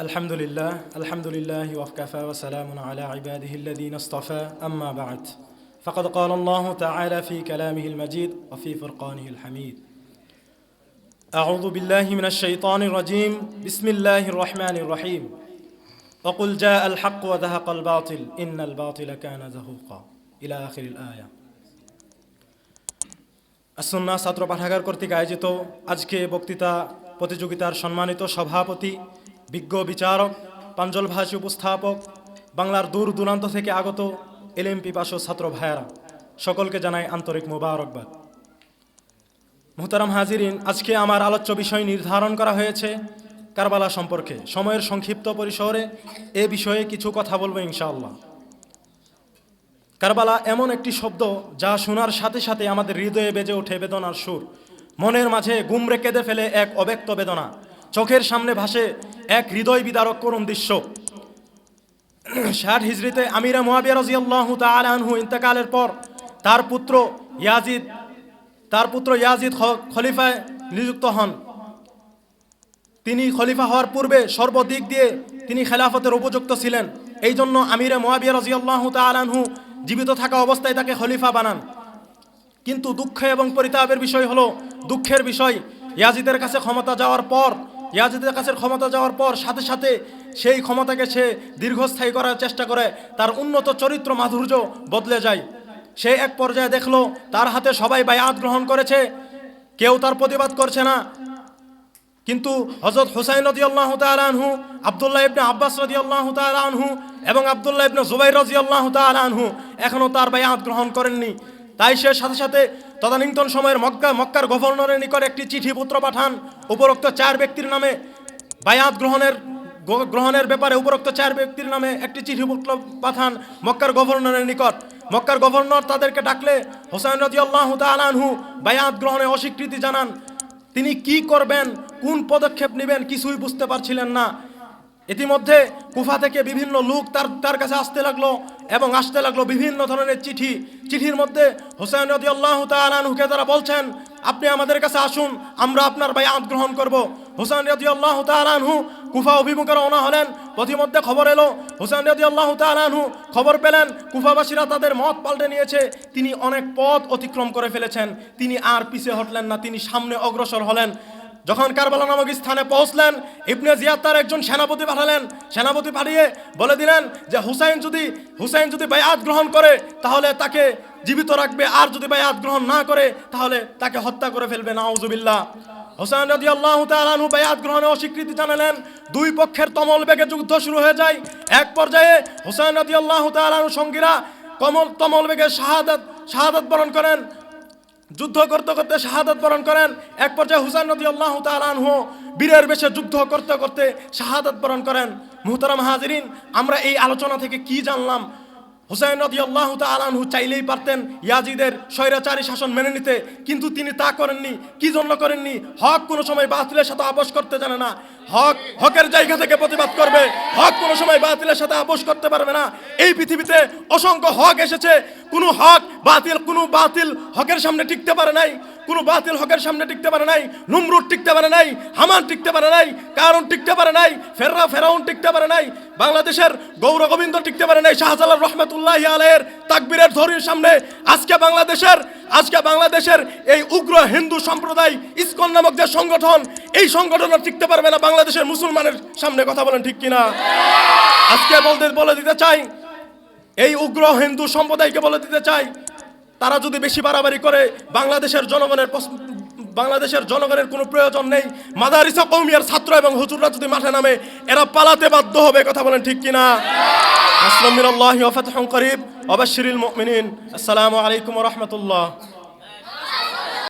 الحمد لله الحمد لله وكفى وسلام على عباده الذين اصطفى أما بعد فقد قال الله تعالى في كلامه المجيد وفي فرقانه الحميد أعوذ بالله من الشيطان الرجيم بسم الله الرحمن الرحيم وقل جاء الحق وذهق الباطل إن الباطل كان زهوقا إلى آخر الآية আসন্না ছাত্র পাঠাগার কর্তৃক আয়োজিত আজকে বক্তৃতা প্রতিযোগিতার সম্মানিত সভাপতি বিজ্ঞ বিচারক, পাঞ্জল ভাষী উপস্থাপক, বাংলার দূর দূরান্ত থেকে আগত এলএম পিপাসু ছাত্র ভাইয়ারা, সকলকে জানাই আন্তরিক মোবারকবাদ। মোহতারাম হাজিরিন, আজকে আমার আলোচ্য বিষয় নির্ধারণ করা হয়েছে কারবালা সম্পর্কে। সময়ের সংক্ষিপ্ত পরিসরে এ বিষয়ে কিছু কথা বলব ইনশাআল্লাহ। কারবালা এমন একটি শব্দ যা শোনার সাথে সাথে আমাদের হৃদয়ে বেজে ওঠে বেদনার সুর। মনের মাঝে গুমরে কেঁদে ফেলে এক অব্যক্ত বেদনা। চোখের সামনে ভাসে এক হৃদয় বিদারক করুণ দৃশ্য। ষাট হিজড়িতে আমিরা মোয়াবিয়া রাজিয়াল্লাহ তালহু ইন্তেকালের পর তার পুত্র ইয়াজিদ, তার পুত্র ইয়াজিদ খলিফায় নিযুক্ত হন। তিনি খলিফা হওয়ার পূর্বে সর্বদিক দিয়ে তিনি খেলাফতের উপযুক্ত ছিলেন। এই জন্য আমিরে মোয়াবিয়া রাজিয়াল্লাহ তালহু জীবিত থাকা অবস্থায় তাকে খলিফা বানান। কিন্তু দুঃখ এবং পরিতাপের বিষয় হলো, দুঃখের বিষয়, ইয়াজিদের কাছে ক্ষমতা যাওয়ার পর ইয়াজিদের কাছে ক্ষমতা যাওয়ার পর সাথে সাথে সেই ক্ষমতাকে সে দীর্ঘস্থায়ী করার চেষ্টা করে, তার উন্নত চরিত্র মাধুর্য বদলে যায়। সে এক পর্যায়ে দেখল, তার হাতে সবাই বায়াত গ্রহণ করেছে, কেউ তার প্রতিবাদ করছে না। কিন্তু হজরত হুসাইন রদি আল্লাহ তালহু আবদুল্লাহ ইবনে আব্বাস রদি আল্লাহ তালহু এবং আবদুল্লাহ ইবনে জুবাই রজি আল্লাহ তালহু এখনও তার বায়াত গ্রহণ করেননি। তাই সে সাথে সাথে তদানীন্তন সময়ের মক্কা, মক্কার গভর্নরের নিকট একটি চিঠি পত্র পাঠান। উপরোক্ত চার ব্যক্তির নামে বায়াত গ্রহণের গ্রহণের ব্যাপারে উপরোক্ত চার ব্যক্তির নামে একটি চিঠি পত্র পাঠান মক্কার গভর্নরের নিকট। মক্কার গভর্নর তাদেরকে ডাকলে হোসাইন রাজি আল্লাহ তালহু বায়াত গ্রহণে অস্বীকৃতি জানান। তিনি কি করবেন, কোন পদক্ষেপ নেবেন কিছুই বুঝতে পারছিলেন না। ইতিমধ্যে কুফা থেকে বিভিন্ন লোক তার তার কাছে আসতে লাগল। এবং আসতে লাগল বিভিন্ন ধরনের চিঠি। চিঠির মধ্যে হোসেন রদি আল্লাহ তালুকে তারা বলছেন, আপনি আমাদের কাছে আসুন, আমরা আপনার ভাই বায়াত গ্রহণ করব। হোসেন রদি আল্লাহ তালহু কুফা অভিমুখে রওনা হলেন। পথিমধ্যে খবর এলো হোসেন রদি আল্লাহ তালহু খবর পেলেন, কুফাবাসীরা তাদের মত পাল্টে নিয়েছে, তিনি অনেক পথ অতিক্রম করে ফেলেছেন, তিনি আর পিছে হটলেন না, তিনি সামনে অগ্রসর হলেন। যখন কারবালা নামক স্থানে পৌঁছলেন, ইবনে জিয়াদ তার একজন সেনাপতি পাঠালেন। সেনাপতি পাঠিয়ে বলে দিলেন যে, হুসাইন যদি হুসাইন যদি বায়াত গ্রহণ করে, তাহলে তাকে জীবিত রাখবে। আর যদি বায়াত গ্রহণ না করে, তাহলে তাকে হত্যা করে ফেলবে। নাউজুবিল্লাহ। হোসেন রদি আল্লাহ তালু বায়াত গ্রহণে অস্বীকৃতি জানালেন। দুই পক্ষের তমল বেগে যুদ্ধ শুরু হয়ে যায়। এক পর্যায়ে হোসেন রদি আল্লাহ তালু সঙ্গীরা কমল তমল বেগে শাহাদাত শাহাদাত বরণ করেন। যুদ্ধ করতে করতে শাহাদত বরণ করেন। এক পর্যায়ে হুসাইন নদী আল্লাহ তালহ বীরের বেশে যুদ্ধ করতে করতে শাহাদত বরণ করেন। মুহতারাম হাজরিন, আমরা এই আলোচনা থেকে কি জানলাম? হুসাইন নদী আল্লাহ তালানহু চাইলেই পারতেন ইয়াজিদের স্বৈরাচারী শাসন মেনে নিতে, কিন্তু তিনি তা করেননি। কি জন্য করেননি? হক কোনো সময় বাতিলের সাথে আপোষ করতে জানে না। হক হকের জায়গা থেকে প্রতিবাদ করবে। হক কোনো সময় বাতিলের সাথে আপোষ করতে পারবে না। এই পৃথিবীতে অসংখ্য হক এসেছে। কোনো হক বাতিল, কোনো বাতিল হকের সামনে টিকতে পারে নাই। কোনো বাতিল হকের সামনে টিকতে পারে নাই, নুমরুদ টিকতে পারে নাই, হামান টিকতে পারে নাই, কারণ টিকতে পারে নাই, ফেররা ফেরাউন টিকতে পারে নাই, বাংলাদেশের গৌর গোবিন্দ টিকতে পারে নাই, শাহজালাল রহমতুল্লাহ আলের তাকবীরের ধরির সামনে। আজকে বাংলাদেশের আজকে বাংলাদেশের এই উগ্র হিন্দু সম্প্রদায়, ইসকন নামক যে সংগঠন, এই সংগঠনও টিকতে পারবে না বাংলাদেশের মুসলমানের সামনে, কথা বলেন ঠিক কিনা? আজকে বলতে বলে দিতে চাই, এই উগ্র হিন্দু সম্প্রদায়কে বলে দিতে চাই তারা যদি বেশি বাড়াবাড়ি করে, বাংলাদেশের জনগণের বাংলাদেশের জনগণের কোনো প্রয়োজন নেই। মাদারিসা কৌমিয়ার ছাত্র এবং হুজুররা যদি মাঠে নামে, এরা পালাতে বাধ্য হবে কথা বলেন ঠিক কিনা আসলাম মিনাল্লাহি ওয়া ফাতহুন করিব। ওয়া বাশশিরিল আসসালামু আলাইকুম রাহমাতুল্লাহ।